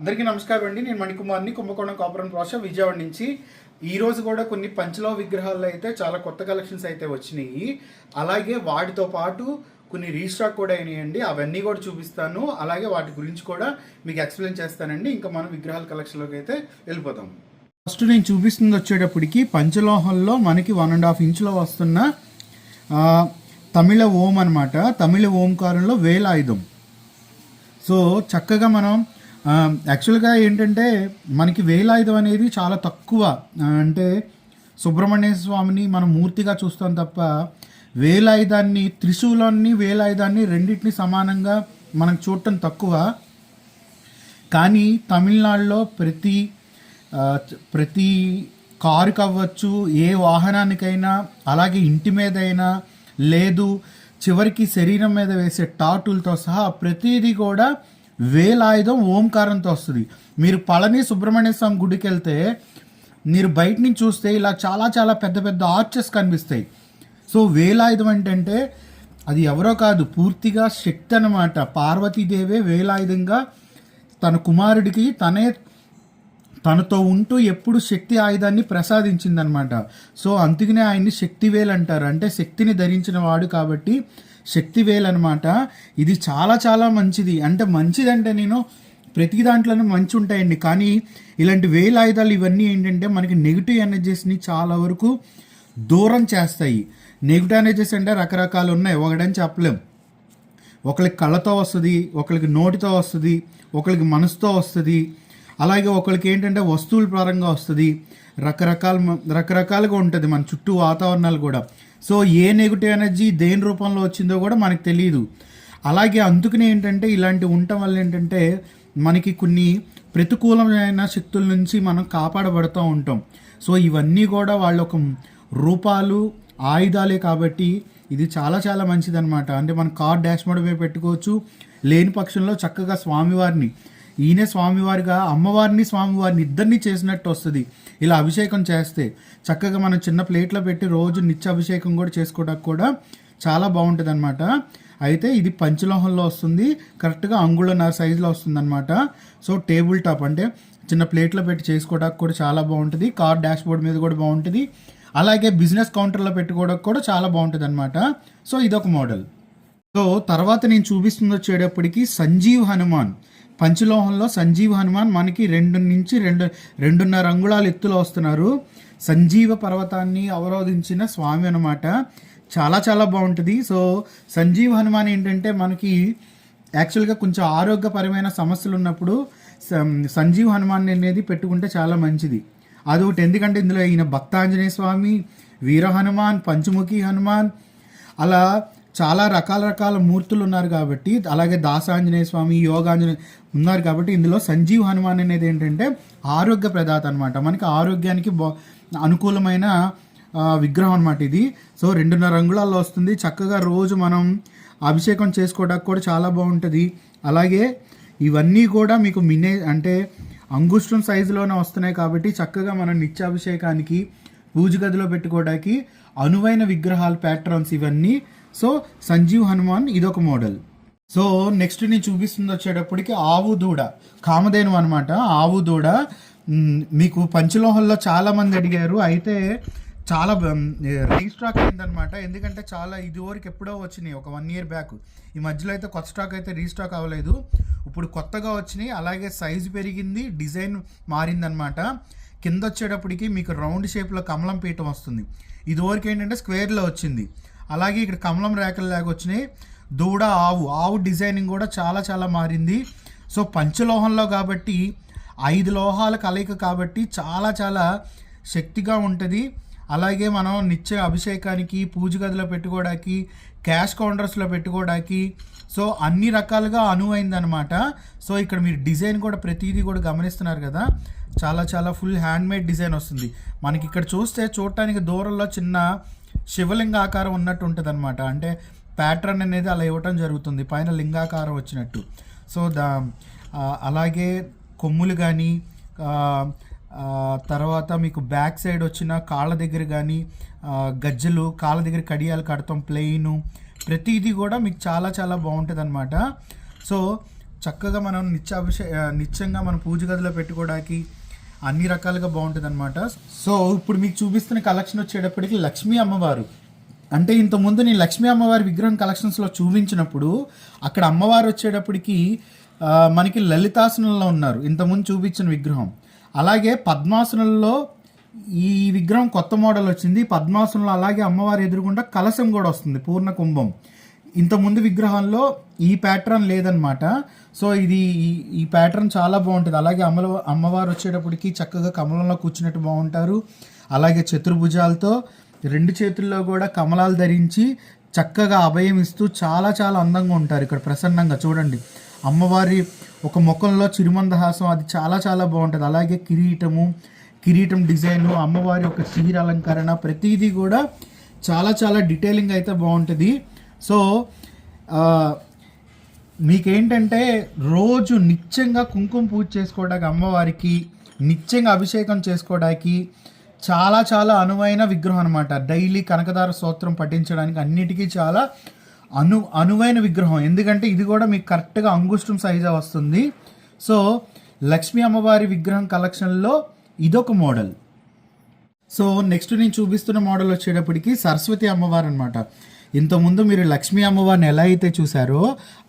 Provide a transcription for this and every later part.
అందరికీ నమస్కారం అండి. నేను మణికుమార్ని కుంభకోణం కాపురం ప్రాస విజయవాడ నుంచి. ఈరోజు కూడా కొన్ని పంచలో విగ్రహాల్లో అయితే చాలా కొత్త కలెక్షన్స్ అయితే వచ్చినాయి. అలాగే వాటితో పాటు కొన్ని రీస్టాక్ కూడా అయినాయండి. అవన్నీ కూడా చూపిస్తాను. అలాగే వాటి గురించి కూడా మీకు ఎక్స్ప్లెయిన్ చేస్తానండి. ఇంకా మనం విగ్రహాల కలెక్షన్లోకి అయితే వెళ్ళిపోతాం ఫస్ట్ నేను చూపిస్తుంది వచ్చేటప్పటికి పంచలోహంలో మనకి వన్ అండ్ హాఫ్ ఇంచ్లో వస్తున్న తమిళ ఓం అనమాట తమిళ ఓంకారంలో వేలాయుధం. సో చక్కగా మనం యాక్చువల్గా ఏంటంటే మనకి వేలాయుధం అనేది చాలా తక్కువ. అంటే సుబ్రహ్మణ్య స్వామిని మనం మూర్తిగా చూస్తాం తప్ప వేలాయుధాన్ని త్రిశూలాన్ని వేలాయుధాన్ని రెండింటిని సమానంగా మనం చూడటం తక్కువ. కానీ తమిళనాడులో ప్రతి ప్రతి కారుకి అవ్వచ్చు ఏ వాహనానికైనా అలాగే ఇంటి మీద అయినా లేదు చివరికి శరీరం మీద వేసే టాటులతో సహా ప్రతిదీ కూడా వేలాయుధం ఓంకారంతో వస్తుంది. మీరు పళని సుబ్రహ్మణ్య స్వామి గుడికి వెళ్తే మీరు బయట నుంచి చూస్తే ఇలా చాలా చాలా పెద్ద పెద్ద ఆర్చెస్ కనిపిస్తాయి. సో వేలాయుధం ఏంటంటే అది ఎవరో కాదు పూర్తిగా శక్తి అన్నమాట. పార్వతీదేవే వేలాయుధంగా తన కుమారుడికి తనే తనతో ఉంటూ ఎప్పుడు శక్తి ఆయుధాన్ని ప్రసాదించిందనమాట సో అందుకనే ఆయన్ని శక్తివేల్ అంటారు. అంటే శక్తిని ధరించిన వాడు కాబట్టి శక్తివేల్ అనమాట ఇది చాలా చాలా మంచిది. అంటే మంచిదంటే నేను ప్రతి దాంట్లోనూ మంచి ఉంటాయండి కానీ ఇలాంటి వేల ఆయుధాలు ఇవన్నీ ఏంటంటే మనకి నెగిటివ్ ఎనర్జీస్ని చాలా వరకు దూరం చేస్తాయి. నెగిటివ్ ఎనర్జీస్ అంటే రకరకాలు ఉన్నాయి. ఒకటని చెప్పలేం. ఒకరికి కళ్ళతో వస్తుంది ఒకరికి నోటితో వస్తుంది ఒకరికి మనసుతో వస్తుంది. అలాగే ఒకరికి ఏంటంటే వస్తువుల పరంగా వస్తుంది. రకరకాల రకరకాలుగా ఉంటుంది మన చుట్టూ వాతావరణాలు కూడా. సో ఏ నెగిటివ్ ఎనర్జీ దేని రూపంలో వచ్చిందో కూడా మనకు తెలియదు అలాగే అందుకనే ఏంటంటే ఇలాంటి ఉండటం వల్ల ఏంటంటే మనకి కొన్ని ప్రతికూలమైన శక్తుల నుంచి మనం కాపాడబడుతూ ఉంటాం. సో ఇవన్నీ కూడా వాళ్ళ ఒక రూపాలు ఆయుధాలే కాబట్టి ఇది చాలా చాలా మంచిదన్నమాట. అంటే మన కార్ డాష్ మోడమే మీద పెట్టుకోవచ్చు లేని పక్షంలో చక్కగా స్వామివారిని ఈయనే స్వామివారిగా అమ్మవారిని స్వామివారిని ఇద్దరిని చేసినట్టు వస్తుంది. ఇలా అభిషేకం చేస్తే చక్కగా మనం చిన్న ప్లేట్లో పెట్టి రోజు నిత్య అభిషేకం కూడా చేసుకోవడానికి కూడా చాలా బాగుంటుంది అనమాట అయితే ఇది పంచలోహంలో వస్తుంది. కరెక్ట్గా అంగుళన్నర సైజులో వస్తుంది అనమాట సో టేబుల్ టాప్ అంటే చిన్న ప్లేట్లో పెట్టి చేసుకోవడానికి కూడా చాలా బాగుంటుంది. కార్ డాష్ బోర్డ్ మీద కూడా బాగుంటుంది. అలాగే బిజినెస్ కౌంటర్లో పెట్టుకోవడానికి కూడా చాలా బాగుంటుంది అనమాట సో ఇదొక మోడల్. సో తర్వాత నేను చూపిస్తుంది వచ్చేటప్పటికి సంజీవ్ హనుమాన్. పంచలోహంలో సంజీవ్ హనుమాన్ మనకి రెండు నుంచి రెండు రెండున్నర అంగుళాలు ఎత్తులో వస్తున్నారు. సంజీవ పర్వతాన్ని అవరోధించిన స్వామి అనమాట చాలా చాలా బాగుంటుంది. సో సంజీవ్ హనుమాన్ ఏంటంటే మనకి యాక్చువల్గా కొంచెం ఆరోగ్యపరమైన సమస్యలు ఉన్నప్పుడు సంజీవ సంజీవ్ హనుమాన్ అనేది పెట్టుకుంటే చాలా మంచిది. అదొకటి. ఎందుకంటే ఇందులో ఈయన భక్తాంజనేయ స్వామి వీర హనుమాన్ పంచముఖి హనుమాన్ అలా చాలా రకాల రకాల మూర్తులు ఉన్నారు కాబట్టి అలాగే దాసాంజనేయ స్వామి యోగాంజనేయ ఉన్నారు కాబట్టి ఇందులో సంజీవ్ హనుమాన్ అనేది ఏంటంటే ఆరోగ్య ప్రదాత అనమాట మనకి ఆరోగ్యానికి బా అనుకూలమైన విగ్రహం అనమాట ఇది. సో రెండున్నర రంగులలో వస్తుంది. చక్కగా రోజు మనం అభిషేకం చేసుకోవడానికి కూడా చాలా బాగుంటుంది. అలాగే ఇవన్నీ కూడా మీకు మినే అంటే అంగుష్టం సైజులోనే వస్తున్నాయి కాబట్టి చక్కగా మనం నిత్యాభిషేకానికి పూజ గదిలో పెట్టుకోవడానికి అనువైన విగ్రహాలు ప్యాట్రన్స్ ఇవన్నీ సో సంజీవ్ హనుమాన్ ఇదొక మోడల్. సో నెక్స్ట్ నేను చూపిస్తుంది వచ్చేటప్పటికి ఆవు దూడ కామధేను అనమాట ఆవు దూడ మీకు పంచలోహంలో చాలా మంది అడిగారు. అయితే చాలా రీస్టాక్ అయిందనమాట ఎందుకంటే చాలా ఇది వరకు ఎప్పుడో వచ్చినాయి ఒక వన్ ఇయర్ బ్యాక్. ఈ మధ్యలో అయితే కొత్త స్టాక్ అయితే రీస్టాక్ అవ్వలేదు. ఇప్పుడు కొత్తగా వచ్చినాయి అలాగే సైజు పెరిగింది డిజైన్ మారిందనమాట కింద వచ్చేటప్పటికి మీకు రౌండ్ షేప్లో కమలం పీఠం వస్తుంది. ఇది వరకు ఏంటంటే స్క్వేర్లో వచ్చింది. అలాగే ఇక్కడ కమలం రేఖలు లాగా వచ్చినాయి. దూడ ఆవు. ఆవు డిజైనింగ్ కూడా చాలా చాలా మారింది. సో పంచలోహంలో కాబట్టి ఐదు లోహాల కలయిక కాబట్టి చాలా చాలా శక్తిగా ఉంటుంది. అలాగే మనం నిత్య అభిషేకానికి పూజ గదిలో పెట్టుకోవడానికి క్యాష్ కౌంటర్స్లో పెట్టుకోవడానికి సో అన్ని రకాలుగా అనువైందనమాట సో ఇక్కడ మీరు డిజైన్ కూడా ప్రతిదీ కూడా గమనిస్తున్నారు కదా. చాలా చాలా ఫుల్ హ్యాండ్ మేడ్ డిజైన్ వస్తుంది. మనకి ఇక్కడ చూస్తే చూడటానికి దూరంలో చిన్న శివలింగాకారం ఉన్నట్టు ఉంటుంది అనమాట అంటే ప్యాటర్న్ అనేది అలా ఇవ్వటం జరుగుతుంది. పైన లింగాకారం వచ్చినట్టు. సో దా అలాగే కొమ్ములు కానీ తర్వాత మీకు బ్యాక్ సైడ్ వచ్చిన కాళ్ళ దగ్గర కానీ గజ్జలు కాళ్ళ దగ్గర కడియాలు కడతాం ప్లెయిన్ ప్రతిదీ కూడా మీకు చాలా చాలా బాగుంటుంది అనమాట సో చక్కగా మనం నిత్యాభిషే నిత్యంగా మనం పూజ గదిలో పెట్టుకోవడానికి అన్ని రకాలుగా బాగుంటుంది అనమాట సో ఇప్పుడు మీకు చూపిస్తున్న కలెక్షన్ వచ్చేటప్పటికి లక్ష్మీ అమ్మవారు. అంటే ఇంతకుముందు నేను లక్ష్మీ అమ్మవారి విగ్రహం కలెక్షన్స్లో చూపించినప్పుడు అక్కడ అమ్మవారు వచ్చేటప్పటికి మనకి లలితాసనంలో ఉన్నారు. ఇంతకుముందు చూపించిన విగ్రహం. అలాగే పద్మాసనంలో ఈ విగ్రహం కొత్త మోడల్ వచ్చింది. పద్మాసనంలో అలాగే అమ్మవారి ఎదురుగుండా కలశం కూడా వస్తుంది పూర్ణ కుంభం. ఇంత ముందు ఈ ప్యాటర్న్ లేదనమాట సో ఇది ఈ- ఈ ప్యాటర్న్ చాలా బాగుంటుంది. అలాగే అమ్మల అమ్మవారు వచ్చేటప్పటికి చక్కగా కమలంలో కూర్చున్నట్టు బాగుంటారు. అలాగే చతుర్భుజాలతో రెండు చేతుల్లో కూడా కమలాలు ధరించి చక్కగా అభయం ఇస్తూ చాలా చాలా అందంగా ఉంటారు ఇక్కడ ప్రసన్నంగా. చూడండి అమ్మవారి ఒక ముఖంలో చిరుమందహాసం అది చాలా చాలా బాగుంటుంది. అలాగే కిరీటము కిరీటం డిజైను అమ్మవారి యొక్క చీర అలంకరణ ప్రతిదీ కూడా చాలా చాలా డీటెయిలింగ్ అయితే బాగుంటుంది. సో మీకేంటంటే రోజు నిత్యంగా కుంకుమ పూజ చేసుకోవడానికి అమ్మవారికి నిత్యంగా అభిషేకం చేసుకోవడానికి చాలా చాలా అనువైన విగ్రహం అనమాట డైలీ కనకదార స్తోత్రం పఠించడానికి అన్నిటికీ చాలా అను అనువైన విగ్రహం. ఎందుకంటే ఇది కూడా మీకు కరెక్ట్గా అంగుష్టం సైజా వస్తుంది. సో లక్ష్మీ అమ్మవారి విగ్రహం కలెక్షన్లో ఇదొక మోడల్. సో నెక్స్ట్ నేను చూపిస్తున్న మోడల్ వచ్చేటప్పటికి సరస్వతి అమ్మవారు అనమాట ఇంతకుముందు మీరు లక్ష్మీ అమ్మవారిని ఎలా అయితే చూసారో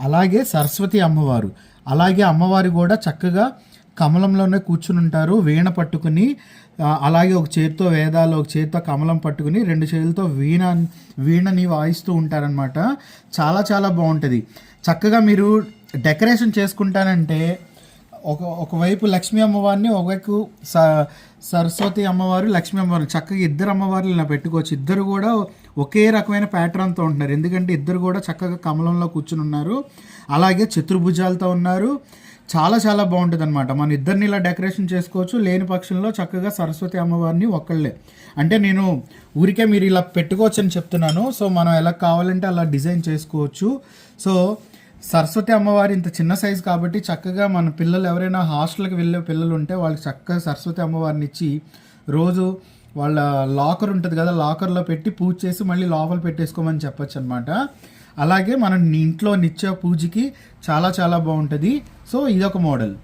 అలాగే సరస్వతి అమ్మవారు అలాగే అమ్మవారు కూడా చక్కగా కమలంలోనే కూర్చుని ఉంటారు వీణ పట్టుకుని అలాగే ఒక చేతితో వేదాలు ఒక చేతితో కమలం పట్టుకుని రెండు చేతులతో వీణ వీణని వాయిస్తూ ఉంటారనమాట చాలా చాలా బాగుంటుంది. చక్కగా మీరు డెకరేషన్ చేసుకుంటానంటే ఒక ఒకవైపు లక్ష్మీ అమ్మవారిని ఒకవైపు స సరస్వతి అమ్మవారు లక్ష్మీ అమ్మవారు చక్కగా ఇద్దరు అమ్మవార్లు ఇలా పెట్టుకోవచ్చు. ఇద్దరు కూడా ఒకే రకమైన ప్యాటర్న్తో ఉంటున్నారు. ఎందుకంటే ఇద్దరు కూడా చక్కగా కమలంలో కూర్చుని ఉన్నారు. అలాగే చతుర్భుజాలతో ఉన్నారు. చాలా చాలా బాగుంటుంది అనమాట మన ఇద్దరిని ఇలా డెకరేషన్ చేసుకోవచ్చు. లేని పక్షంలో చక్కగా సరస్వతి అమ్మవారిని ఒక్కళ్ళే. అంటే నేను ఊరికే మీరు ఇలా పెట్టుకోవచ్చు అని చెప్తున్నాను. సో మనం ఎలా కావాలంటే అలా డిజైన్ చేసుకోవచ్చు. సో సరస్వతి అమ్మవారి ఇంత చిన్న సైజు కాబట్టి చక్కగా మన పిల్లలు ఎవరైనా హాస్టల్కి వెళ్ళే పిల్లలు ఉంటే వాళ్ళకి చక్కగా సరస్వతి అమ్మవారిని ఇచ్చి రోజు వాళ్ళ లాకర్ ఉంటుంది కదా లాకర్లో పెట్టి పూజ చేసి మళ్ళీ లోపల పెట్టేసుకోమని చెప్పొచ్చు అనమాట అలాగే మనం ఇంట్లో నిత్య పూజకి చాలా చాలా బాగుంటుంది. సో ఇదొక మోడల్.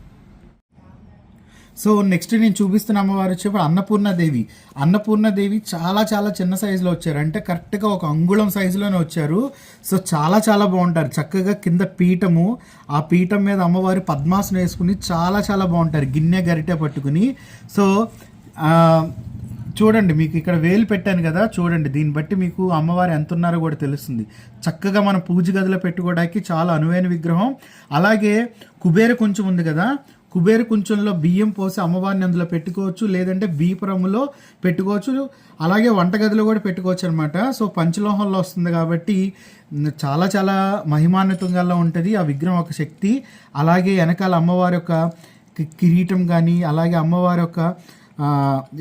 సో నెక్స్ట్ నేను చూపిస్తున్న అమ్మవారు వచ్చేప్పుడు అన్నపూర్ణదేవి. అన్నపూర్ణదేవి చాలా చాలా చిన్న సైజులో వచ్చారు. అంటే కరెక్ట్గా ఒక అంగుళం సైజులోనే వచ్చారు. సో చాలా చాలా బాగుంటారు. చక్కగా కింద పీఠము ఆ పీఠం మీద అమ్మవారి పద్మాసనం వేసుకుని చాలా చాలా బాగుంటారు. గిన్నె గరిటె పట్టుకుని. సో చూడండి మీకు ఇక్కడ వేలు పెట్టాను కదా చూడండి. దీన్ని బట్టి మీకు అమ్మవారు ఎంత ఉన్నారో కూడా తెలుస్తుంది. చక్కగా మనం పూజ గదిలో పెట్టుకోవడానికి చాలా అనువైన విగ్రహం. అలాగే కుబేర కొంచెం ఉంది కదా కుబేర కుంచంలో బియ్యం పోసి అమ్మవారిని అందులో పెట్టుకోవచ్చు లేదంటే బీపురములో పెట్టుకోవచ్చు. అలాగే వంటగదిలో కూడా పెట్టుకోవచ్చు అనమాట సో పంచలోహంలో వస్తుంది కాబట్టి చాలా చాలా మహిమాన్వితంగా ఉంటుంది ఆ విగ్రహం ఒక శక్తి. అలాగే వెనకాల అమ్మవారి యొక్క కిరీటం కానీ అలాగే అమ్మవారి యొక్క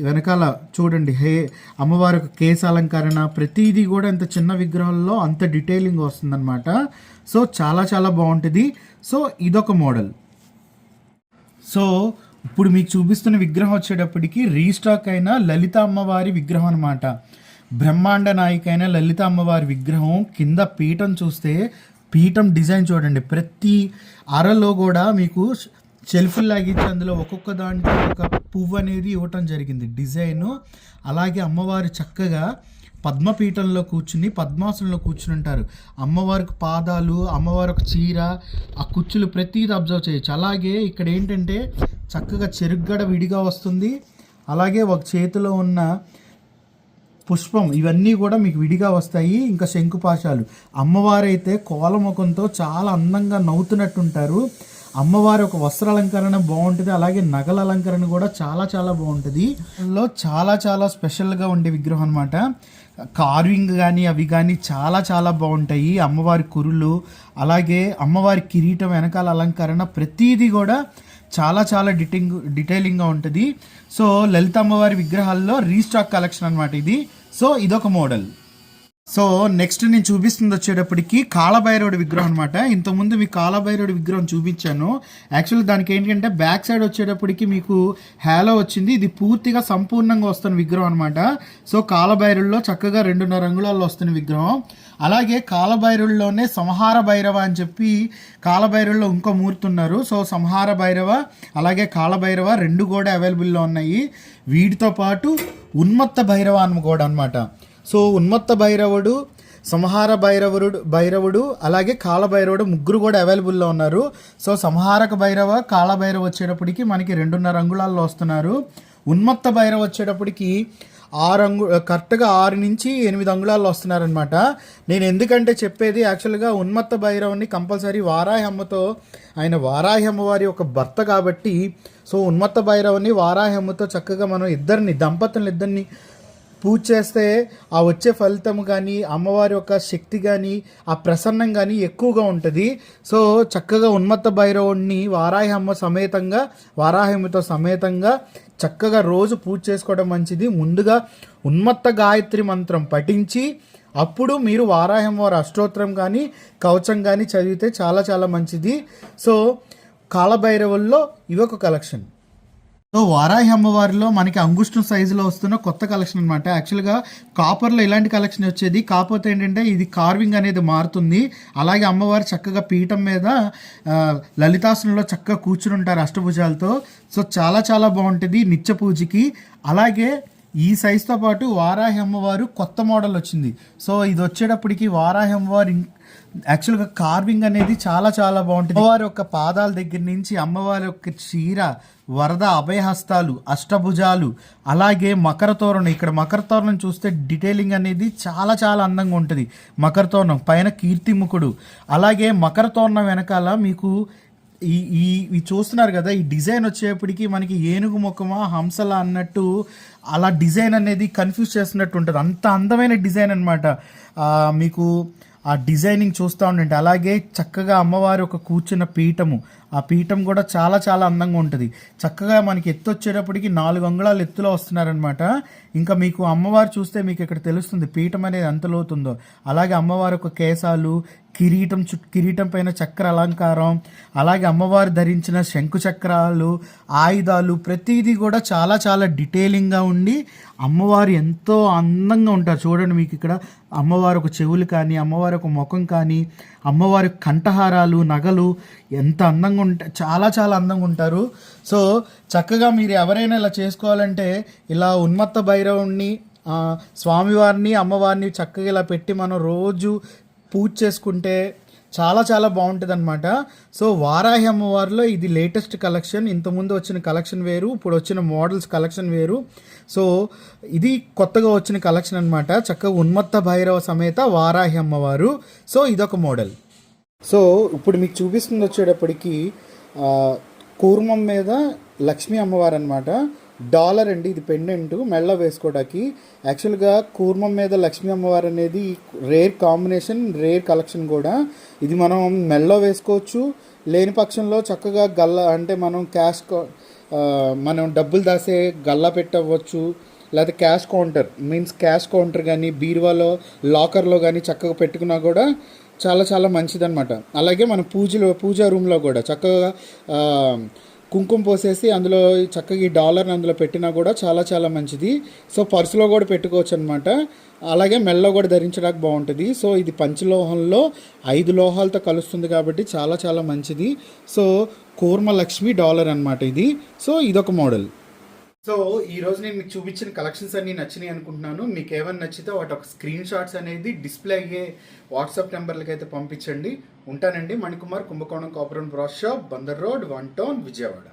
వెనకాల చూడండి హే అమ్మవారి కేసు కేశ అలంకరణ ప్రతిదీ కూడా ఇంత చిన్న విగ్రహంలో అంత డీటెయిలింగ్ వస్తుందన్నమాట. సో చాలా చాలా బాగుంటుంది. సో ఇదొక మోడల్. సో ఇప్పుడు మీకు చూపిస్తున్న విగ్రహం వచ్చేటప్పటికి రీస్టాక్ అయిన లలిత అమ్మవారి విగ్రహం అనమాట బ్రహ్మాండ నాయకైన లలిత అమ్మవారి విగ్రహం కింద పీఠం చూస్తే పీఠం డిజైన్ చూడండి. ప్రతి అరలో కూడా మీకు షెల్ఫ్ లాగించి అందులో ఒక్కొక్క దాంట్లో ఒక పువ్వు అనేది ఇవ్వటం జరిగింది. డిజైన్ అలాగే అమ్మవారు చక్కగా పద్మపీఠంలో కూర్చుని పద్మాసనంలో కూర్చుని ఉంటారు. అమ్మవారికి పాదాలు అమ్మవారి ఒక చీర ఆ కుచ్చులు ప్రతిదీ అబ్జర్వ్ చేయొచ్చు. అలాగే ఇక్కడ ఏంటంటే చక్కగా చెరుగ్గడ విడిగా వస్తుంది. అలాగే ఒక చేతిలో ఉన్న పుష్పం ఇవన్నీ కూడా మీకు విడిగా వస్తాయి. ఇంకా శంకుపాశాలు. అమ్మవారైతే కోలముఖంతో చాలా అందంగా నవ్వుతున్నట్టుంటారు. అమ్మవారి ఒక వస్త్ర అలంకరణ బాగుంటుంది. అలాగే నగల అలంకరణ కూడా చాలా చాలా బాగుంటుంది. లో చాలా చాలా స్పెషల్గా ఉండే విగ్రహం అనమాట కార్వింగ్ కానీ అవి కానీ చాలా చాలా బాగుంటాయి. అమ్మవారి కురులు అలాగే అమ్మవారి కిరీటం వెనకాల అలంకరణ ప్రతిదీ కూడా చాలా చాలా డిటింగ్ డీటెయిలింగ్గా ఉంటుంది. సో లలిత అమ్మవారి విగ్రహాల్లో రీస్టాక్ కలెక్షన్ అనమాట ఇది. సో ఇదొక మోడల్ సో నెక్స్ట్ నేను చూపిస్తుంది వచ్చేటప్పటికి కాలభైరవుడి విగ్రహం అనమాట ఇంతకుముందు మీకు కాళభైరవుడి విగ్రహం చూపించాను. యాక్చువల్లీ దానికి ఏంటంటే బ్యాక్ సైడ్ వచ్చేటప్పటికి మీకు హ్యాలో వచ్చింది. ఇది పూర్తిగా సంపూర్ణంగా వస్తున్న విగ్రహం అనమాట సో కాళభైరవుల్లో చక్కగా రెండున్నర రంగులలో వస్తున్న విగ్రహం. అలాగే కాలభైరవుల్లోనే సంహార భైరవ అని చెప్పి కాలభైరవుల్లో ఇంకో మూర్తి ఉన్నారు. సో సంహార భైరవ అలాగే కాలభైరవ రెండు కూడా అవైలబుల్లో ఉన్నాయి. వీటితో పాటు ఉన్మత్త భైరవ అని కూడా అనమాట సో ఉన్మత్త భైరవుడు సంహార భైరవుడు భైరవుడు అలాగే కాలభైరవుడు ముగ్గురు కూడా అవైలబుల్లో ఉన్నారు. సో సంహారక భైరవ కాలభైరవ వచ్చేటప్పటికి మనకి రెండున్నర అంగుళాల్లో వస్తున్నారు. ఉన్మత్త భైరవ వచ్చేటప్పటికి ఆరు అంగు కరెక్ట్గా ఆరు నుంచి ఎనిమిది అంగుళాల్లో వస్తున్నారనమాట నేను ఎందుకంటే చెప్పేది యాక్చువల్గా ఉన్మత్త భైరవుని కంపల్సరీ వారాహమ్మతో ఆయన వారాహమ్మ వారి ఒక భర్త కాబట్టి సో ఉన్మత్త భైరవుని వారాహమ్మతో చక్కగా మనం ఇద్దరిని దంపతులను ఇద్దరిని పూజ చేస్తే ఆ వచ్చే ఫలితం కానీ అమ్మవారి యొక్క శక్తి కానీ ఆ ప్రసన్నం కానీ ఎక్కువగా ఉంటుంది. సో చక్కగా ఉన్మత్త భైరవుడిని వారాహి అమ్మ సమేతంగా వారాహిమ్మతో సమేతంగా చక్కగా రోజు పూజ చేసుకోవడం మంచిది. ముందుగా ఉన్మత్త గాయత్రి మంత్రం పఠించి అప్పుడు మీరు వారాహమ్మవారి అష్టోత్తరం కానీ కవచం కానీ చదివితే చాలా చాలా మంచిది. సో కాలభైరవుల్లో ఇవొక ఒక కలెక్షన్. సో వారాహి అమ్మవారిలో మనకి అంగుష్టం సైజులో వస్తున్న కొత్త కలెక్షన్ అనమాట యాక్చువల్గా కాపర్లో ఇలాంటి కలెక్షన్ వచ్చేది. కాకపోతే ఏంటంటే ఇది కార్వింగ్ అనేది మారుతుంది. అలాగే అమ్మవారు చక్కగా పీఠం మీద లలితాసనంలో చక్కగా కూర్చుని ఉంటారు అష్టభుజాలతో. సో చాలా చాలా బాగుంటుంది నిత్య పూజకి. అలాగే ఈ సైజుతో పాటు వారాహి అమ్మవారు కొత్త మోడల్ వచ్చింది. సో ఇది వచ్చేటప్పటికి వారాహి అమ్మవారు యాక్చువల్గా కార్వింగ్ అనేది చాలా చాలా బాగుంటుంది. అమ్మవారి యొక్క పాదాల దగ్గర నుంచి అమ్మవారి యొక్క చీర వరద అభయహస్తాలు అష్టభుజాలు అలాగే మకర తోరణం. ఇక్కడ మకర తోరణం చూస్తే డీటెయిలింగ్ అనేది చాలా చాలా అందంగా ఉంటుంది. మకర తోరణం పైన కీర్తిముఖుడు అలాగే మకర తోరణం వెనకాల మీకు ఈ ఈ ఇవి చూస్తున్నారు కదా ఈ డిజైన్ వచ్చేప్పటికి మనకి ఏనుగు ముఖమా హంసలా అన్నట్టు అలా డిజైన్ అనేది కన్ఫ్యూజ్ చేస్తున్నట్టు ఉంటుంది. అంత అందమైన డిజైన్ అనమాట మీకు ఆ డిజైనింగ్ చూస్తూ ఉండండి. అలాగే చక్కగా అమ్మవారి ఒక కూర్చున్న పీఠము ఆ పీఠం కూడా చాలా చాలా అందంగా ఉంటుంది. చక్కగా మనకి ఎత్తు వచ్చేటప్పటికి నాలుగు అంగుళాలు ఎత్తులో వస్తున్నారనమాట ఇంకా మీకు అమ్మవారు చూస్తే మీకు ఇక్కడ తెలుస్తుంది పీఠం అనేది ఎంత లోతుందో. అలాగే అమ్మవారి ఒక కేశాలు కిరీటం చు కిరీటం పైన చక్ర అలంకారం అలాగే అమ్మవారు ధరించిన శంకు చక్రాలు ఆయుధాలు ప్రతిదీ కూడా చాలా చాలా డీటెయిలింగ్గా ఉండి అమ్మవారు ఎంతో అందంగా ఉంటారు. చూడండి మీకు ఇక్కడ అమ్మవారి ఒక చెవులు కానీ అమ్మవారి ఒక ముఖం కానీ అమ్మవారి కంఠహారాలు నగలు ఎంత అందంగా ఉంటే చాలా చాలా అందంగా ఉంటారు. సో చక్కగా మీరు ఎవరైనా ఇలా చేసుకోవాలంటే ఇలా ఉన్మత్త భైరవుణ్ణి స్వామివారిని అమ్మవారిని చక్కగా ఇలా పెట్టి మనం రోజు పూజ చేసుకుంటే చాలా చాలా బాగుంటుంది అనమాట సో వారాహి అమ్మవారిలో ఇది లేటెస్ట్ కలెక్షన్. ఇంతకుముందు వచ్చిన కలెక్షన్ వేరు ఇప్పుడు వచ్చిన మోడల్స్ కలెక్షన్ వేరు. సో ఇది కొత్తగా వచ్చిన కలెక్షన్ అనమాట చక్కగా ఉన్మత్త భైరవ సమేత వారాహి అమ్మవారు. సో ఇదొక మోడల్. సో ఇప్పుడు మీకు చూపిస్తుంది వచ్చేటప్పటికి కూర్మం మీద లక్ష్మీ అమ్మవారు అనమాట డాలర్ అండి ఇది పెండెంట్ మెళ్ళ వేసుకోవడానికి యాక్చువల్గా కూర్మం మీద లక్ష్మీ అమ్మవారు అనేది రేర్ కాంబినేషన్ రేర్ కలెక్షన్ కూడా. ఇది మనం మెళ్ళ వేసుకోవచ్చు. లేని పక్షంలో చక్కగా గల్ల అంటే మనం క్యాష్ మనం డబ్బులు దాసే గల్లా పెట్టవచ్చు. లేకపోతే cash counter means cash counter కానీ బీరువాలో లాకర్లో కానీ చక్కగా పెట్టుకున్నా కూడా చాలా చాలా మంచిదన్నమాట. అలాగే మన పూజలో పూజా రూమ్లో కూడా చక్కగా కుంకుమ పోసేసి అందులో చక్కగా ఈ డాలర్ని అందులో పెట్టినా కూడా చాలా చాలా మంచిది. సో పర్సులో కూడా పెట్టుకోవచ్చు అనమాట అలాగే మెల్లో కూడా ధరించడానికి బాగుంటుంది. సో ఇది పంచలోహంలో ఐదు లోహాలతో కలుస్తుంది కాబట్టి చాలా చాలా మంచిది. సో కూర్మ లక్ష్మి డాలర్ అనమాట ఇది. సో ఇదొక మోడల్. సో ఈరోజు నేను మీకు చూపించిన కలెక్షన్స్ అన్ని నచ్చినాయి అనుకుంటున్నాను. మీకు ఏమైనా నచ్చితే వాటి ఒక స్క్రీన్ షాట్స్ అనేది డిస్ప్లే అయ్యే వాట్సాప్ నెంబర్లకి అయితే పంపించండి. ఉంటానండి. Manikumar Kumbakonam Kapuram brass shop Bandar road one town Vijayawada.